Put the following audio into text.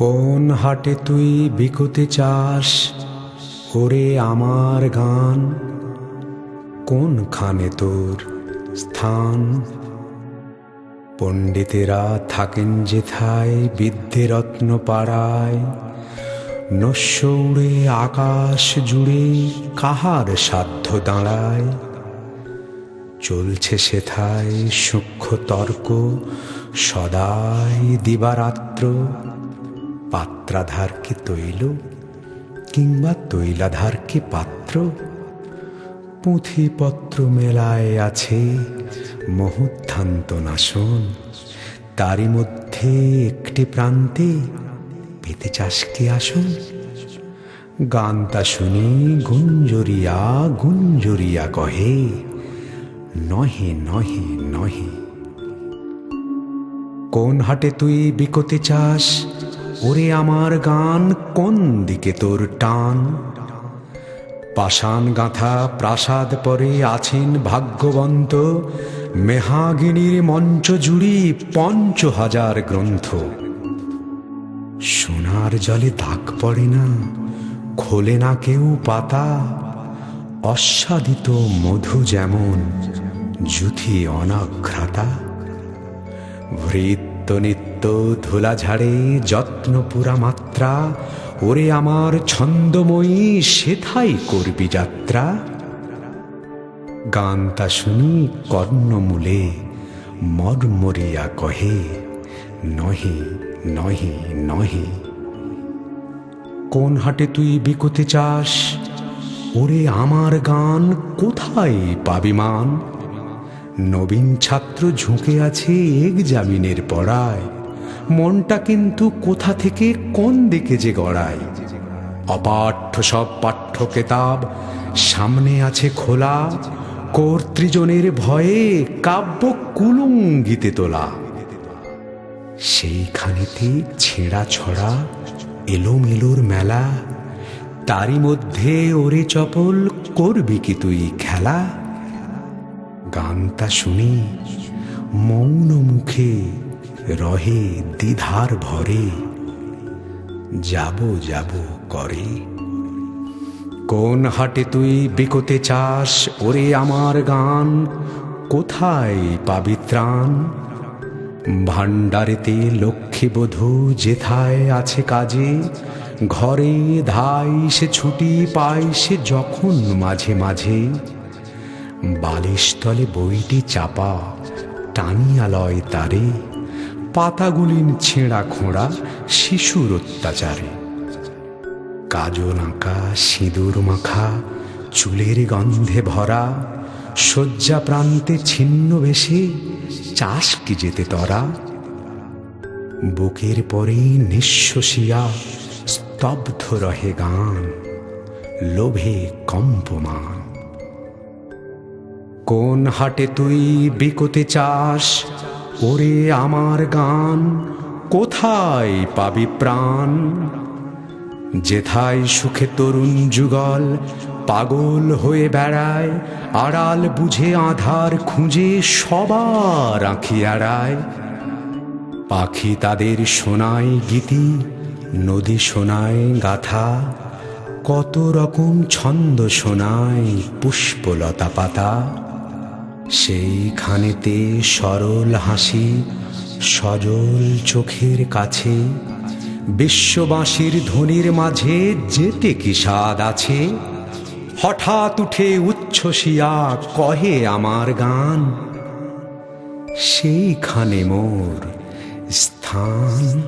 কোন হাটে তুই বিকোতে চাস? ওরে আমার গান। কোনখানে তোর স্থান? পণ্ডিতেরা থাকেন যেথায় বিদ্যে রত্ন পাড়ায়। নস্য উড়ে আকাশ জুড়ে কাহার সাধ্য দাঁড়ায়? চলছে সেথায় সূক্ষ্ম তর্ক, সদাই দিবারাত্র। পাত্রাধারকে তৈল কিংবা তৈলাধারকে পাত্র? পুঁথিপত্র মেলায় আছে মহুত্থান্ত নাশন তারই মধ্যে একটি প্রান্তে পেতে চাস কি আসন? গানটা শুনি গুঞ্জরিয়া গুঞ্জরিয়া কহে, নহে নহে নহে। কোন হাটে তুই বিকতে চাস? ওরে আমার গান কোন দিকে তোর টান? পাষাণ গাঁথা প্রাসাদ পরে আছেন ভাগ্যবন্ত, মেহাগিনীর মঞ্চ জুড়ি পঞ্চ হাজার গ্রন্থ। সোনার জলে দাগ পড়ে না, খোলে না কেউ পাতা অস্বাদিত মধু যেমন জুথি অনাঘ্রাতা। ভৃত্য নিত্য ধুলা ঝাড়ে, যত্ন পুরা মাত্রা। ওরে আমার ছন্দময়ী, সেথাই করবি যাত্রা? গান তা শুনি কর্ণমূলে, মর্মরিয়া কহে, নহে নহে নহে। কোন হাটে তুই বিকোতে চাস? ওরে আমার গান কোথায় পাবি মান? নবীন ছাত্র ঝুঁকে আছে এক্সামিনের পড়ায়। মনটা কিন্তু কোথা থেকে কোন দিকে যে গড়ায়? অপাঠ্য সব পাঠ্য কেতাব, সামনে আছে খোলা, কর্তৃজনের ভয়ে কাব্য কুলুঙ্গিতে তোলা। সেইখানেতে ছেঁড়া ছড়া এলোমেলোর মেলা, তারই মধ্যে ওরে চপল করবি কি তুই খেলা? গানটা শুনি, মৌন মুখে রহে দ্বিধার ভরে। যাব যাব করে। কোন হাটে তুই বিকোতে চাস? ওরে আমার গান, কোথায় পাবি ত্রাণ? ভাণ্ডারেতে লক্ষ্মী বধূ যেথায় আছে কাজে, ঘরে ধাই সে ছুটি পায় সে যখন মাঝে মাঝে। বালিশতলে বইটি চাপা, টানিয়া লয় তারে। পাতাগুলিন ছেঁড়া খোঁড়া শিশুর অত্যাচারে। কাজল আঁকা, সিঁদুর মাখা, চুলের গন্ধে ভরা, শয্যা প্রান্তে ছিন্ন বেশে চাষ কি যেতে তরা। বুকের পরে নিঃশ্বসিয়া স্তব্ধ রহে গান, লোভে কম্পমান। কোন হাটে তুই বিকোতে চাস ওরে আমার গান, কোথায় পাবি প্রাণ? যেথায় সুখে তরুণ যুগল পাগল হয়ে বেড়ায়, আড়াল বুঝে আধার খুঁজে সবার আঁখি আড়ায় পাখি তাদের শোনায় গীতি, নদী শোনায় গাথা, কত রকম ছন্দ শোনায় পুষ্পলতা পাতা। সেইখানেতে সরল হাসি, সজল চোখের কাছে, বিশ্ববাসীর ধ্বনির মাঝে যেতে কি স্বাদ আছে? হঠাৎ উঠে উচ্ছ্বসিয়া কহে আমার গান, সেইখানে মোর স্থান